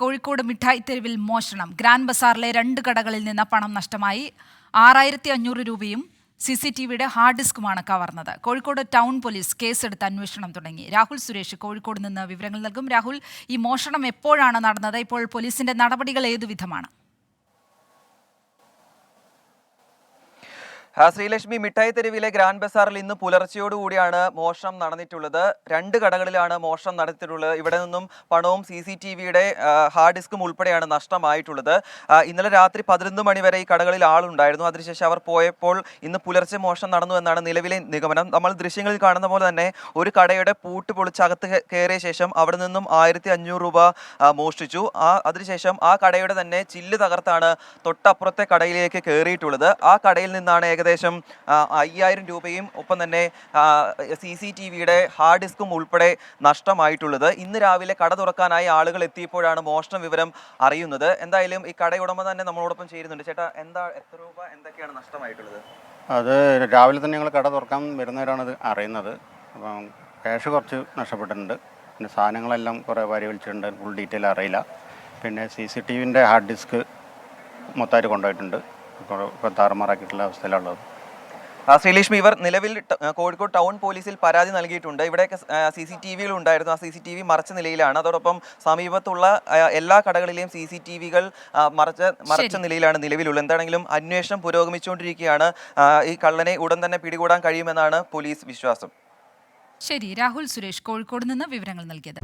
കോഴിക്കോട് മിഠായി തെരുവിൽ മോഷണം. ഗ്രാൻഡ് ബസാറിലെ രണ്ട് കടകളിൽ നിന്ന് പണം നഷ്ടമായി. ആറായിരത്തി അഞ്ഞൂറ് രൂപയും സി സി ടി വിയുടെ ഹാർഡ് ഡിസ്കുമാണ് കവർന്നത്. കോഴിക്കോട് ടൗൺ പോലീസ് കേസെടുത്ത് അന്വേഷണം തുടങ്ങി. രാഹുൽ സുരേഷ് കോഴിക്കോട് നിന്ന് വിവരങ്ങൾ നൽകും. രാഹുൽ ഈ മോഷണം എപ്പോഴാണ് നടന്നത്? ഇപ്പോൾ പോലീസിന്റെ നടപടികൾ ഏതു വിധമാണ് ശ്രീലക്ഷ്മി മിഠായി തെരുവിലെ ഗ്രാൻഡ് ബസാറിൽ ഇന്ന് പുലർച്ചയോടുകൂടിയാണ് മോഷണം നടന്നിട്ടുള്ളത്. രണ്ട് കടകളിലാണ് മോഷണം നടത്തിയിട്ടുള്ളത് ഇവിടെ നിന്നും പണവും സി സി ടി വിയുടെ ഹാർഡ് ഡിസ്കും ഉൾപ്പെടെയാണ് നഷ്ടമായിട്ടുള്ളത്. ഇന്നലെ രാത്രി പതിനൊന്ന് മണി വരെ ഈ കടകളിൽ ആളുണ്ടായിരുന്നു. അതിനുശേഷം അവർ പോയപ്പോൾ ഇന്ന് പുലർച്ചെ മോഷണം നടന്നു എന്നാണ് നിലവിലെ നിഗമനം. നമ്മൾ ദൃശ്യങ്ങളിൽ കാണുന്ന പോലെ തന്നെ ഒരു കടയുടെ പൂട്ട് പൊളിച്ച് അകത്ത് കയറിയ ശേഷം അവിടെ നിന്നും ആയിരത്തി അഞ്ഞൂറ് രൂപ മോഷ്ടിച്ചു. ആ അതിനുശേഷം ആ കടയുടെ തന്നെ ചില്ല് തകർത്താണ് തൊട്ടപ്പുറത്തെ കടയിലേക്ക് കയറിയിട്ടുള്ളത്. ആ കടയിൽ നിന്നാണ് ഏകദേശം ആ, അയ്യായിരം രൂപയും ഒപ്പം തന്നെ സി സി ടി വിയുടെ ഹാർഡ് ഡിസ്കും ഉൾപ്പെടെ നഷ്ടമായിട്ടുള്ളത്. ഇന്ന് രാവിലെ കട തുറക്കാനായി ആളുകൾ എത്തിയപ്പോഴാണ് മോഷണ വിവരം അറിയുന്നത്. എന്തായാലും ഈ കടയുടമ തന്നെ നമ്മളോടൊപ്പം ചേരുന്നുണ്ട്. ചേട്ടാ എന്താ എത്ര രൂപ എന്തൊക്കെയാണ് നഷ്ടമായിട്ടുള്ളത്? അത് രാവിലെ തന്നെ ഞങ്ങൾ കട തുറക്കാൻ വരുന്നവരാണ് അറിയുന്നത്. അപ്പം ക്യാഷ് കുറച്ച് നഷ്ടപ്പെട്ടിട്ടുണ്ട്. പിന്നെ സാധനങ്ങളെല്ലാം കുറേ വാരി വലിച്ചിട്ടുണ്ട്. ഫുൾ ഡീറ്റെയിൽ അറിയില്ല. പിന്നെ സി സി ടി വിന്റെ ഹാർഡ് ഡിസ്ക് മൊത്തമായിട്ട് കൊണ്ടുപോയിട്ടുണ്ട്. താറുമാറാക്കിയിട്ടുള്ള അവസ്ഥയിലുള്ളത്. ആ, ശ്രീലക്ഷ്മി ഇവർ നിലവിൽ കോഴിക്കോട് ടൗൺ പോലീസിൽ പരാതി നൽകിയിട്ടുണ്ട്. ഇവിടെയൊക്കെ സി സി ടി വികൾ ഉണ്ടായിരുന്നു. ആ സി സി ടി വി മറച്ച നിലയിലാണ്. അതോടൊപ്പം സമീപത്തുള്ള എല്ലാ കടകളിലെയും സി സി ടി വികൾ മറച്ച മറച്ച. നിലയിലാണ് നിലവിലുള്ളത്. എന്താണെങ്കിലും അന്വേഷണം പുരോഗമിച്ചുകൊണ്ടിരിക്കുകയാണ്. ഈ കള്ളനെ ഉടൻ തന്നെ പിടികൂടാൻ കഴിയുമെന്നാണ് പോലീസ് വിശ്വാസം. ശരി രാഹുൽ സുരേഷ് കോഴിക്കോട് നിന്ന് വിവരങ്ങൾ നൽകിയത്.